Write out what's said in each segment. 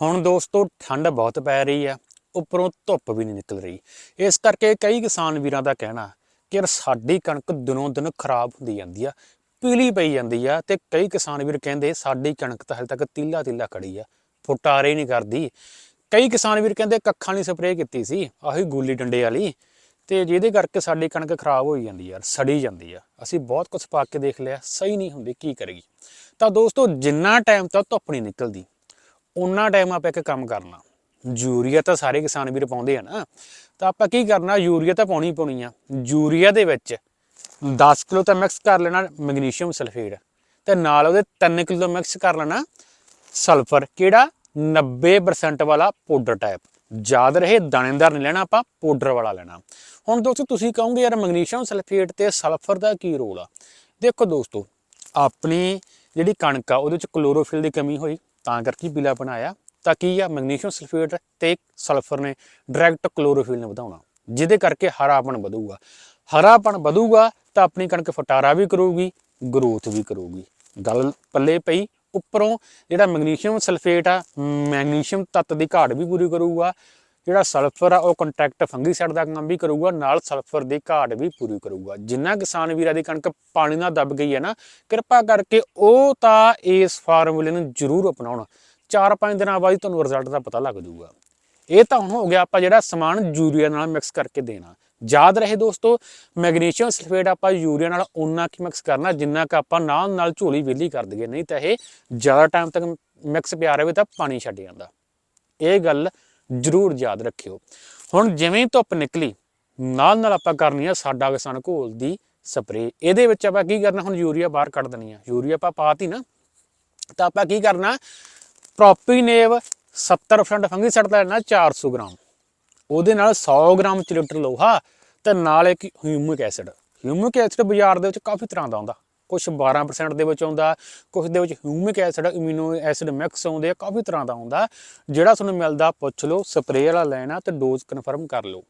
ਹੁਣ ਦੋਸਤੋ, ਠੰਡ ਬਹੁਤ ਪੈ ਰਹੀ ਆ, ਉੱਪਰੋਂ ਧੁੱਪ ਵੀ ਨਹੀਂ ਨਿਕਲ ਰਹੀ। ਇਸ ਕਰਕੇ ਕਈ ਕਿਸਾਨ ਵੀਰਾਂ ਦਾ ਕਹਿਣਾ ਕਿ ਯਾਰ ਸਾਡੀ ਕਣਕ ਦਿਨੋਂ ਦਿਨ ਖਰਾਬ ਹੁੰਦੀ ਜਾਂਦੀ ਆ, ਪੀਲੀ ਪਈ ਜਾਂਦੀ ਆ ਤੇ ਕਈ ਕਿਸਾਨ ਵੀਰ ਕਹਿੰਦੇ ਸਾਡੀ ਕਣਕ ਤਾਂ ਹਲੇ ਤੱਕ ਤੀਲਾ ਤੀਲਾ ਖੜੀ ਆ, ਫੁਟਾਰੇ ਨਹੀਂ ਕਰਦੀ। ਕਈ ਕਿਸਾਨ ਵੀਰ ਕਹਿੰਦੇ ਕੱਖਾਂ ਨਹੀਂ ਸਪਰੇਅ ਕੀਤੀ ਸੀ, ਆਹੀ ਗੁੱਲੀ ਡੰਡੇ ਵਾਲੀ ਤੇ ਜਿਹਦੇ ਕਰਕੇ ਸਾਡੀ ਕਣਕ ਖਰਾਬ ਹੋਈ ਜਾਂਦੀ ਯਾਰ ਸੜੀ ਜਾਂਦੀ ਆ। ਅਸੀਂ ਬਹੁਤ ਕੁਝ ਪਾ ਕੇ ਦੇਖ ਲਿਆ, ਸਹੀ ਨਹੀਂ ਹੁੰਦੀ, ਕੀ ਕਰੇਗੀ ਤਾਂ ਦੋਸਤੋ, ਜਿੰਨਾ ਟਾਈਮ ਤੱਕ ਧੁੱਪ ਨਹੀਂ ਨਿਕਲਦੀ ਉਹਨਾਂ ਟਾਈਮ ਆਪਾਂ ਇੱਕ ਕੰਮ ਕਰਨਾ। ਯੂਰੀਆ ਤਾਂ ਸਾਰੇ ਕਿਸਾਨ ਵੀਰ ਪਾਉਂਦੇ ਆ ਨਾ। ਤਾਂ ਆਪਾਂ ਕੀ ਕਰਨਾ, ਯੂਰੀਆ ਤਾਂ ਪਾਉਣੀ ਪਾਉਣੀ ਆ। ਯੂਰੀਆ ਦੇ ਵਿੱਚ 10 ਕਿਲੋ ਤਾਂ ਮਿਕਸ ਕਰ ਲੈਣਾ ਮੈਗਨੀਸ਼ੀਅਮ ਸਲਫੇਟ ਤੇ ਨਾਲ ਉਹਦੇ 3 ਕਿਲੋ ਮਿਕਸ ਕਰ ਲੈਣਾ ਸਲਫਰ ਕਿਹੜਾ? 90% ਵਾਲਾ ਪਾਊਡਰ ਟਾਈਪ ਯਾਦ ਰਹੇ, ਦਾਣੇਦਾਰ ਨਹੀਂ ਲੈਣਾ ਆਪਾਂ ਪਾਊਡਰ ਵਾਲਾ ਲੈਣਾ। ਹੁਣ ਦੋਸਤੋ, ਤੁਸੀਂ ਕਹੋਗੇ, ਯਾਰ ਮੈਗਨੀਸ਼ੀਅਮ ਸਲਫੇਟ ਤੇ ਸਲਫਰ ਦਾ ਕੀ ਰੋਲ ਆ? ਦੇਖੋ ਦੋਸਤੋ, ਆਪਣੀ ਜਿਹੜੀ ਕਣਕ ਆ, ਉਹਦੇ ਚ ਕਲੋਰੋਫਿਲ ਦੀ ਕਮੀ ਹੋਈ। ਤਾਂ ਕਰਕੇ ਪੀਲਾ ਬਣਾਇਆ ਤਾਂ ਕੀ ਆ, ਮੈਗਨੀਸ਼ੀਅਮ ਸਲਫੇਟ ਤੇ ਸਲਫਰ ਨੇ ਡਾਇਰੈਕਟ ਕਲੋਰੋਫਿਲ ਨੇ ਵਧਾਉਣਾ, ਜਿਹਦੇ ਕਰਕੇ ਹਰਾਪਣ ਵਧੂਗਾ। ਹਰਾਪਣ ਵਧੂਗਾ ਤਾਂ ਆਪਣੀ ਕਣਕ ਫਟਾਰਾ ਵੀ ਕਰੂਗੀ ਗਰੋਥ ਵੀ ਕਰੂਗੀ। ਗੱਲ ਪੱਲੇ ਪਈ, ਉੱਪਰੋਂ ਜਿਹੜਾ ਮੈਗਨੀਸ਼ੀਅਮ ਸਲਫੇਟ ਆ, ਮੈਗਨੀਸ਼ੀਅਮ ਤੱਤ ਦੀ ਘਾਟ ਵੀ ਪੂਰੀ ਕਰੂਗਾ ਜਿਹੜਾ ਸਲਫਰ ਆ, ਉਹ ਕੰਟੈਕਟ ਫੰਗੀਸਾਈਡ ਦਾ ਕੰਮ ਵੀ ਕਰੂਗਾ, ਨਾਲ ਸਲਫਰ ਦੀ ਘਾਟ ਵੀ ਪੂਰੀ ਕਰੂਗਾ। ਜਿੰਨਾ ਕਿਸਾਨ ਵੀਰਾਂ ਦੀ ਕਣਕ ਪਾਣੀ ਨਾਲ ਦਬ ਗਈ ਹੈ ਨਾ, ਕਿਰਪਾ ਕਰਕੇ ਉਹ ਤਾਂ ਇਸ ਫਾਰਮੂਲੇ ਨੂੰ ਜ਼ਰੂਰ ਅਪਣਾਉਣ। 4-5 ਦਿਨਾਂ ਬਾਅਦ ਹੀ ਤੁਹਾਨੂੰ ਰਿਜ਼ਲਟ ਦਾ ਪਤਾ ਲੱਗ ਜਾਊਗਾ। ਇਹ ਤਾਂ ਹੁਣ ਹੋ ਗਿਆ ਆਪਾਂ ਜਿਹੜਾ ਸਮਾਨ ਯੂਰੀਆ ਨਾਲ ਮਿਕਸ ਕਰਕੇ ਦੇਣਾ। ਯਾਦ ਰਹੇ ਦੋਸਤੋ, ਮੈਗਨੀਸ਼ੀਅਮ ਸਲਫੇਟ ਆਪਾਂ ਯੂਰੀਆ ਨਾਲ ਉਨਾ ਕੀ ਮਿਕਸ ਕਰਨਾ, ਜਿੰਨਾ ਕਿ ਆਪਾਂ ਨਾਲ ਨਾਲ ਝੋਲੀ ਵਿਹਲੀ ਕਰ ਦਈਏ। ਨਹੀਂ ਤਾਂ ਇਹ ਜ਼ਿਆਦਾ ਟਾਈਮ ਤੱਕ ਮਿਕਸ ਪਿਆ ਰਹੇ ਤਾਂ ਪਾਣੀ ਛੱਡ ਜਾਂਦਾ। ਇਹ ਗੱਲ ਜ਼ਰੂਰ ਯਾਦ ਰੱਖਿਓ। ਹੁਣ ਜਿਵੇਂ ਧੁੱਪ ਨਿਕਲੀ ਨਾਲ ਨਾਲ ਆਪਾਂ ਕਰਨੀ ਆ ਸਾਡਾ ਕਿਸਾਨ ਘੋਲ ਦੀ ਸਪਰੇ ਇਹਦੇ ਵਿੱਚ ਆਪਾਂ ਕੀ ਕਰਨਾ, ਹੁਣ ਯੂਰੀਆ ਬਾਹਰ ਕੱਢ ਦੇਣੀ ਆ। ਯੂਰੀਆ ਆਪਾਂ ਪਾਤੀ ਨਾ, ਤਾਂ ਆਪਾਂ ਕੀ ਕਰਨਾ, ਪ੍ਰੋਪੀਨੇਵ 70% ਫੰਗੀਸਾਈਡ ਦਾ ਲੈਣਾ 400 ਗ੍ਰਾਮ। ਉਹਦੇ ਨਾਲ 100 ਗ੍ਰਾਮ 'ਚ ਚਿਲਟਰ ਲੋਹਾ ਤੇ ਨਾਲ ਇੱਕ ਹਿਊਮਿਕ ਐਸਿਡ। ਹਿਊਮਿਕ ਐਸਿਡ ਬਾਜ਼ਾਰ ਦੇ ਵਿੱਚ ਕਾਫੀ ਤਰ੍ਹਾਂ ਦਾ ਆਉਂਦਾ। ਕੁਝ 12% ਦੇ ਵਿੱਚ ਆਉਂਦਾ ਕੁਝ ਦੇ ਵਿੱਚ humic acid amino acid mix ਆਉਂਦੇ ਆ, ਕਾਫੀ ਤਰ੍ਹਾਂ ਦਾ ਆਉਂਦਾ। ਜਿਹੜਾ ਤੁਹਾਨੂੰ ਮਿਲਦਾ, ਪੁੱਛ ਲਓ ਸਪਰੇਅ ਵਾਲਾ ਲੈਣਾ ਤੇ ਡੋਜ਼ ਕਨਫਰਮ ਕਰ ਲਓ।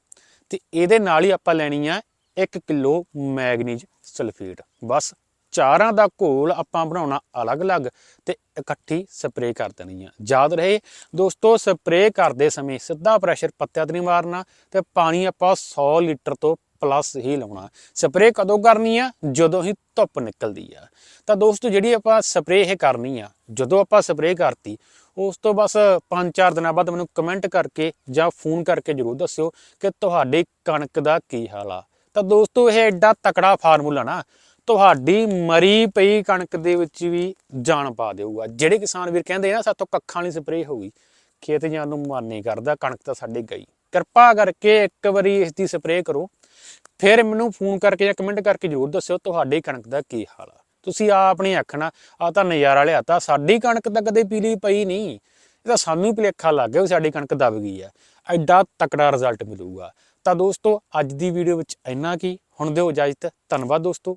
ਤੇ ਇਹਦੇ ਨਾਲ ਹੀ ਆਪਾਂ ਲੈਣੀ ਆ 1 ਕਿਲੋ ਮੈਗਨੀਜ ਸਲਫੇਟ। ਬਸ ਚਾਰਾਂ ਦਾ ਘੋਲ ਆਪਾਂ ਬਣਾਉਣਾ ਅਲੱਗ-ਅਲੱਗ ਤੇ ਇਕੱਠੀ ਸਪਰੇਅ ਕਰ ਦੇਣੀ ਆ। ਯਾਦ ਰਹੇ, ਦੋਸਤੋ ਸਪਰੇਅ ਕਰਦੇ ਸਮੇਂ ਸਿੱਧਾ ਪ੍ਰੈਸ਼ਰ ਪੱਤਿਆਂ ਤੇ ਨਹੀਂ ਮਾਰਨਾ ਤੇ ਪਾਣੀ ਆਪਾਂ 100 ਲੀਟਰ ਤੋਂ ਪਲੱਸ ਹੀ ਲਾਉਣਾ। ਸਪਰੇਅ ਕਦੋਂ ਕਰਨੀ ਆ? ਜਦੋਂ ਹੀ ਧੁੱਪ ਨਿਕਲਦੀ ਆ। ਤਾਂ ਦੋਸਤੋ, ਜਿਹੜੀ ਆਪਾਂ ਸਪਰੇਅ ਇਹ ਕਰਨੀ ਆ, ਜਦੋਂ ਆਪਾਂ ਸਪਰੇਅ ਕਰਤੀ, ਉਸ ਤੋਂ ਬਸ 5-4 ਦਿਨਾਂ ਬਾਅਦ ਮੈਨੂੰ ਕਮੈਂਟ ਕਰਕੇ ਜਾਂ ਫੋਨ ਕਰਕੇ ਜਰੂਰ ਦੱਸਿਓ ਕਿ ਤੁਹਾਡੀ ਕਣਕ ਦਾ ਕੀ ਹਾਲ ਆ। ਤਾਂ ਦੋਸਤੋ, ਇਹ ਐਡਾ ਤਕੜਾ ਫਾਰਮੂਲਾ ਨਾ, ਤੁਹਾਡੀ ਮਰੀ ਪਈ ਕਣਕ ਦੇ ਵਿੱਚ ਵੀ ਜਾਨ ਪਾ ਦੇਊਗਾ। ਜਿਹੜੇ ਕਿਸਾਨ ਵੀਰ ਕਹਿੰਦੇ ਆ ਸਾਤੋਂ ਕੱਖਾਂ ਵਾਲੀ ਸਪਰੇਅ ਹੋਊਗੀ ਗਈ ਖੇਤ ਜਾਣ ਨੂੰ ਮਨ ਨਹੀਂ ਕਰਦਾ, ਕਣਕ ਤਾਂ ਸਾਡੀ ਗਈ। ਕਿਰਪਾ ਕਰਕੇ ਇੱਕ ਵਾਰੀ ਇਸ ਦੀ ਸਪਰੇਅ ਕਰੋ। ਫਿਰ ਮੈਨੂੰ ਫੋਨ ਕਰਕੇ ਜਾਂ ਕਮੈਂਟ ਕਰਕੇ ਜਰੂਰ ਦੱਸਿਓ ਤੁਹਾਡੀ ਕਣਕ ਦਾ ਕੀ ਹਾਲ ਆ। ਤੁਸੀਂ ਆ ਆਪਣੀ ਅੱਖ ਨਾਲ ਆ ਤਾਂ ਨਜ਼ਾਰਾ ਲਿਆ ਤਾਂ, ਸਾਡੀ ਕਣਕ ਤਾਂ ਕਦੇ ਪੀਲੀ ਪਈ ਨਹੀਂ। ਇਹ ਤਾਂ ਸਾਨੂੰ ਹੀ ਭੁਲੇਖਾ ਲੱਗ ਗਿਆ ਵੀ ਸਾਡੀ ਕਣਕ ਦਬ ਗਈ ਆ। ਐਡਾ ਤਕੜਾ ਰਿਜ਼ਲਟ ਮਿਲੂਗਾ। ਤਾਂ ਦੋਸਤੋ, ਅੱਜ ਦੀ ਵੀਡੀਓ ਵਿੱਚ ਇੰਨਾ ਕੀ। ਹੁਣ ਦਿਓ ਇਜਾਜ਼ਤ। ਧੰਨਵਾਦ ਦੋਸਤੋ।